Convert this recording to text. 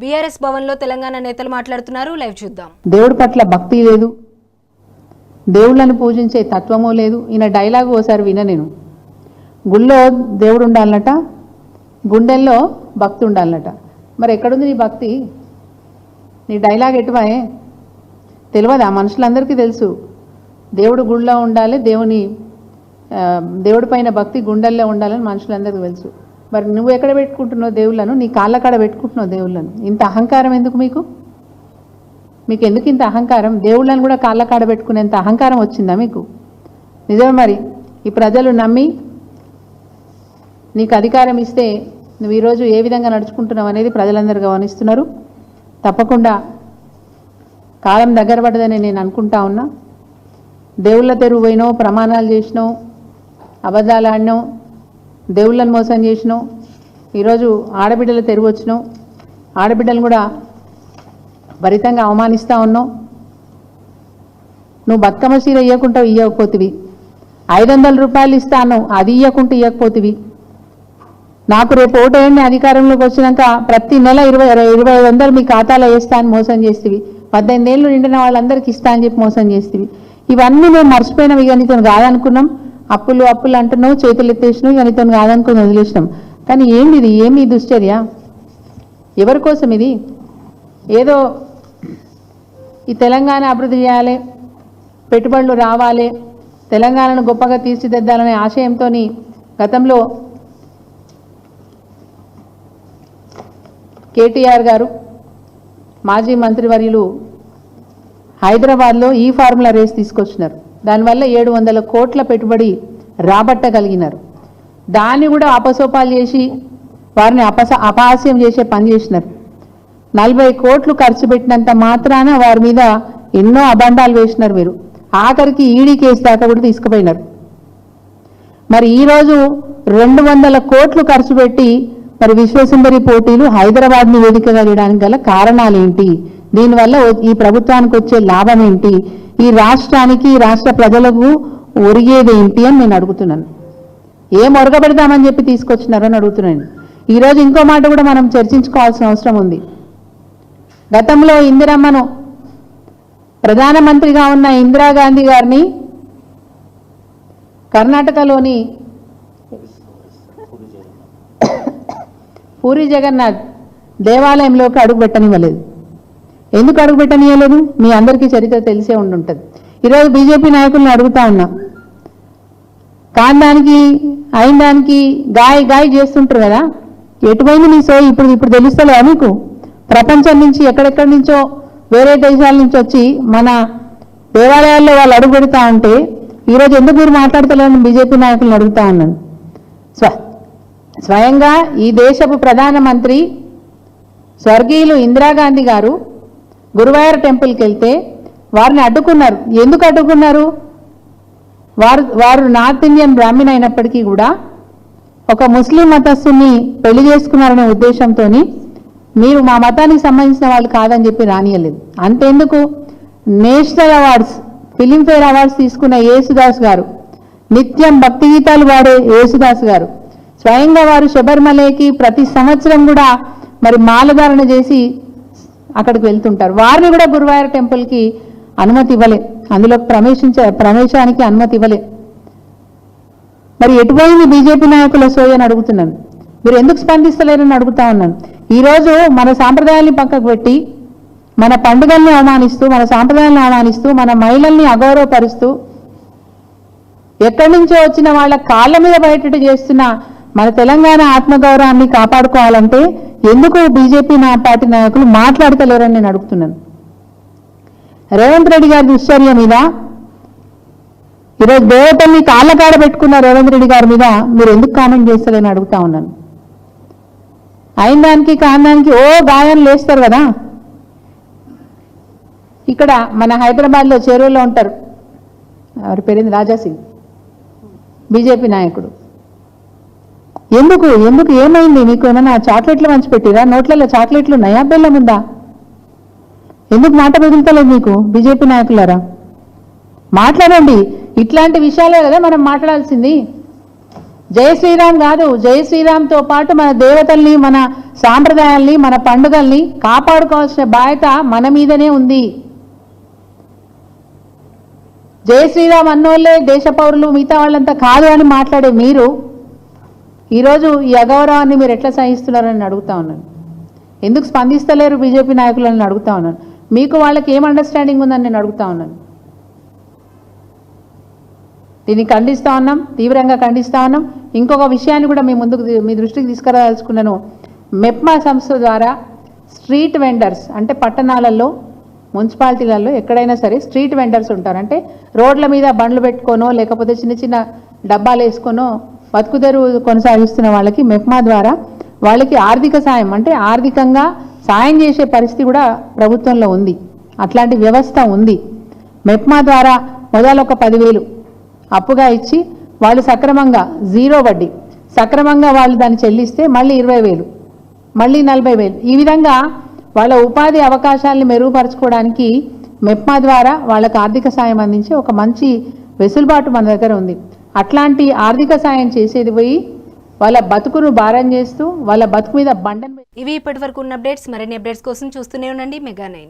BRS భవన్లో తెలంగాణ నేతలు మాట్లాడుతున్నారు. లైవ్ చూద్దాం. దేవుడి పట్ల భక్తి లేదు. దేవుళ్ళని పూజించే తత్వము లేదు. ఈయన డైలాగ్ ఓసారి విన నేను. గుళ్ళో దేవుడు ఉండాలనట గుండెల్లో భక్తి ఉండాలనట. మరి ఎక్కడుంది నీ భక్తి? నీ డైలాగ్ ఎటువాయే? తెలియదా మనుషులందరికీ తెలుసు. దేవుడు గుళ్ళో ఉండాలి దేవుని దేవుడి పైన భక్తి గుండెల్లో ఉండాలని మనుషులందరికీ తెలుసు. మరి నువ్వు ఎక్కడ పెట్టుకుంటున్నావు దేవుళ్ళను? నీ కాళ్ళ కాడ పెట్టుకుంటున్నావు దేవుళ్ళను. ఇంత అహంకారం ఎందుకు మీకు? మీకు ఎందుకు ఇంత అహంకారం? దేవుళ్ళని కూడా కాళ్ళ కాడ పెట్టుకునేంత అహంకారం వచ్చిందా మీకు? నిజమే మరి. ఈ ప్రజలు నమ్మి నీకు అధికారం ఇస్తే నువ్వు ఈరోజు ఏ విధంగా నడుచుకుంటున్నావు అనేది ప్రజలందరూ గమనిస్తున్నారు. తప్పకుండా కాలం దగ్గర పడదని నేను అనుకుంటా ఉన్నా. దేవుళ్ళ తెరువు పోయినో ప్రమాణాలు చేసినావు అబద్ధాలు ఆడినావు దేవుళ్ళని మోసం చేసినావు. ఈరోజు ఆడబిడ్డలు తెరువు వచ్చినావు. ఆడబిడ్డలు కూడా భరితంగా అవమానిస్తూ ఉన్నావు. నువ్వు బతుకమ్మ చీర ఇవ్వకుంటావు ఇవ్వకపోతివి ఐదు వందల రూపాయలు ఇస్తాను అది ఇవ్వకుంటే ఇవ్వకపోతివి నాకు రేపు ఓటేయండి అధికారంలోకి వచ్చినాక ప్రతి నెల ఇరవై ఇరవై ఐదు వందలు మీ ఖాతాలో వేస్తా అని మోసం చేస్తేవి. పద్దెనిమిది ఏళ్ళు నిండిన వాళ్ళందరికీ ఇస్తా అని చెప్పి మోసం చేస్తేవి. ఇవన్నీ మేము మర్చిపోయినవి ఇక నీతో కాదనుకున్నాం. అప్పులు అప్పులు అంటున్నావు చేతులు ఎత్తేసినావు ఇక తను కాదనుకుని వదిలేసినాం. కానీ ఏంది ఇది ఏమి దుశ్చర్య? ఎవరి కోసం ఇది? ఏదో ఈ తెలంగాణ అభివృద్ధి చేయాలి పెట్టుబడులు రావాలి తెలంగాణను గొప్పగా తీర్చిదిద్దాలనే ఆశయంతో గతంలో కేటీఆర్ గారు మాజీ మంత్రివర్యులు హైదరాబాద్లో ఈ ఫార్ములా రేస్ తీసుకొచ్చినారు. దానివల్ల ఏడు వందల కోట్ల పెట్టుబడి రాబట్టగలిగినారు. దాన్ని కూడా అపసోపాలు చేసి వారిని అపస అపహాస్యం చేసే పని చేసినారు. నలభై కోట్లు ఖర్చు పెట్టినంత మాత్రాన వారి మీద ఎన్నో అబండాలు వేసినారు మీరు ఆఖరికి ఈడీ కేసు దాకా కూడా తీసుకుపోయినారు. మరి ఈరోజు రెండు వందల కోట్లు ఖర్చు పెట్టి మరి విశ్వసుందరి పోటీలు హైదరాబాద్ని వేదికగా చేయడానికి గల కారణాలు ఏంటి దీనివల్ల ఈ ప్రభుత్వానికి వచ్చే లాభం ఏంటి? ఈ రాష్ట్రానికి ఈ రాష్ట్ర ప్రజలకు ఒరిగేది ఏంటి అని నేను అడుగుతున్నాను. ఏం ఒరగబెడదామని చెప్పి తీసుకొచ్చినారని అడుగుతున్నాను. ఈరోజు ఇంకో మాట కూడా మనం చర్చించుకోవాల్సిన అవసరం ఉంది. గతంలో ఇందిరమ్మను ప్రధానమంత్రిగా ఉన్న ఇందిరాగాంధీ గారిని కర్ణాటకలోని పూరి జగన్నాథ్ దేవాలయంలోకి అడుగు పెట్టనివ్వలేదు ఎందుకు అడుగుపెట్టనియలేదు మీ అందరికీ చరిత్ర తెలిసే ఉండుంటుంది. ఈరోజు బీజేపీ నాయకులను అడుగుతా ఉన్నా. కాందానికి అయిన దానికి గాయ గాయ చేస్తుంటారు కదా? ఎటువైంది నీ సో ఇప్పుడు ఇప్పుడు తెలుస్తలే మీకు? ప్రపంచం నుంచి ఎక్కడెక్కడి నుంచో వేరే దేశాల నుంచి వచ్చి మన దేవాలయాల్లో వాళ్ళు అడుగు పెడతా ఉంటే ఈరోజు ఎందుకు మీరు మాట్లాడతలేదని బీజేపీ నాయకులను అడుగుతా ఉన్నాను. స్వ స్వయంగా ఈ దేశపు ప్రధానమంత్రి స్వర్గీయులు ఇందిరాగాంధీ గారు గురువాయూర్ టెంపుల్కి వెళ్తే వారిని అడ్డుకున్నారు. ఎందుకు అడ్డుకున్నారు? వారు వారు నార్త్ ఇండియన్ బ్రాహ్మణ్ అయినప్పటికీ కూడా ఒక ముస్లిం మతస్థుని పెళ్ళి చేసుకున్నారనే ఉద్దేశంతో మీరు మా మతానికి సంబంధించిన వాళ్ళు కాదని చెప్పి రానియలేదు. అంతెందుకు? నేషనల్ అవార్డ్స్ ఫిలింఫేర్ అవార్డ్స్ తీసుకున్న యేసుదాస్ గారు నిత్యం భక్తి గీతాలు పాడే యేసుదాస్ గారు స్వయంగా వారు శబరిమలకి ప్రతి సంవత్సరం కూడా మరి మాలధారణ చేసి అక్కడికి వెళ్తుంటారు. వారిని కూడా గురువాయూర్ టెంపుల్కి అనుమతి ఇవ్వలే. అందులో ప్రవేశించే ప్రవేశానికి అనుమతి ఇవ్వలే. మరి ఎటుపోయింది బీజేపీ నాయకుల సోయి అని అడుగుతున్నాను. మీరు ఎందుకు స్పందిస్తలేరని అడుగుతా ఉన్నాను. ఈరోజు మన సాంప్రదాయాన్ని పక్కకు పెట్టి మన పండుగల్ని అవమానిస్తూ మన సాంప్రదాయాలను అవమానిస్తూ మన మహిళల్ని అగౌరవపరుస్తూ ఎక్కడి నుంచో వచ్చిన వాళ్ళ కాళ్ళ మీద బయటట్టు చేస్తున్న మన తెలంగాణ ఆత్మగౌరవాన్ని కాపాడుకోవాలంటే ఎందుకు బీజేపీ నా పార్టీ నాయకులు మాట్లాడతలేరని నేను అడుగుతున్నాను. రేవంత్ రెడ్డి గారి దుశ్చర్య మీద ఈరోజు దేవతల్ని కాళ్ళకాడ పెట్టుకున్న రేవంత్ రెడ్డి గారి మీద మీరు ఎందుకు కామెంట్ చేస్తారని అడుగుతా ఉన్నాను. అయిన దానికి కాందానికి ఓ గాయం లేస్తారు కదా. ఇక్కడ మన హైదరాబాద్లో చెరువులో ఉంటారు. వారి పేరేంది? రాజాసింగ్. బీజేపీ నాయకుడు. ఎందుకు? ఎందుకు? ఏమైంది? మీకు ఏమైనా చాక్లెట్లు పంచిపెట్టిరా నోట్లలో చాక్లెట్లు ఉన్నాయా? బెల్లం ఉందా? ఎందుకు మాట మిగులుతలేదు మీకు బీజేపీ నాయకులారా? మాట్లాడండి. ఇట్లాంటి విషయాలే కదా మనం మాట్లాడాల్సింది. జయ శ్రీరామ్ కాదు. జై శ్రీరామ్తో పాటు మన దేవతల్ని మన సాంప్రదాయాల్ని మన పండుగల్ని కాపాడుకోవాల్సిన బాధ్యత మన మీదనే ఉంది. జై శ్రీరామ్ అన్నోళ్ళే దేశ పౌరులు మిగతా వాళ్ళంతా కాదు అని మాట్లాడే మీరు ఈరోజు ఈ అగౌరవాన్ని మీరు ఎట్లా సహిస్తున్నారని అడుగుతా ఉన్నాను. ఎందుకు స్పందిస్తలేరు బీజేపీ నాయకులను అడుగుతా ఉన్నాను. మీకు వాళ్ళకి ఏం అండర్స్టాండింగ్ ఉందని నేను అడుగుతా ఉన్నాను. దీన్ని ఖండిస్తా ఉన్నాం తీవ్రంగా ఖండిస్తా ఉన్నాం. ఇంకొక విషయాన్ని కూడా మీ ముందుకు మీ దృష్టికి తీసుకురాదలుచుకున్నాను. మెప్మా సంస్థ ద్వారా స్ట్రీట్ వెండర్స్ అంటే పట్టణాలలో మున్సిపాలిటీలలో ఎక్కడైనా సరే స్ట్రీట్ వెండర్స్ ఉంటారు. అంటే రోడ్ల మీద బండ్లు పెట్టుకోనో లేకపోతే చిన్న చిన్న డబ్బాలు వేసుకొనో బతుకుదెరు కొనసాగిస్తున్న వాళ్ళకి మెప్మా ద్వారా వాళ్ళకి ఆర్థిక సాయం అంటే ఆర్థికంగా సాయం చేసే పరిస్థితి కూడా ప్రభుత్వంలో ఉంది. అట్లాంటి వ్యవస్థ ఉంది. మెప్మా ద్వారా మొదలు ఒక పదివేలు అప్పుగా ఇచ్చి వాళ్ళు సక్రమంగా జీరో వడ్డీ సక్రమంగా వాళ్ళు దాన్ని చెల్లిస్తే మళ్ళీ ఇరవై వేలు మళ్ళీ నలభై వేలు ఈ విధంగా వాళ్ళ ఉపాధి అవకాశాలను మెరుగుపరచుకోవడానికి మెప్మా ద్వారా వాళ్ళకు ఆర్థిక సాయం అందించే ఒక మంచి వెసులుబాటు మన దగ్గర ఉంది. అట్లాంటి ఆర్థిక సాయం చేసేది పోయి వాళ్ళ బతుకును భారం చేస్తూ వాళ్ళ బతుకు మీద బండను ఇవి ఇప్పటి వరకు ఉన్న అప్డేట్స్. మరిన్ని అప్డేట్స్ కోసం చూస్తూనే ఉండండి. Mega nine.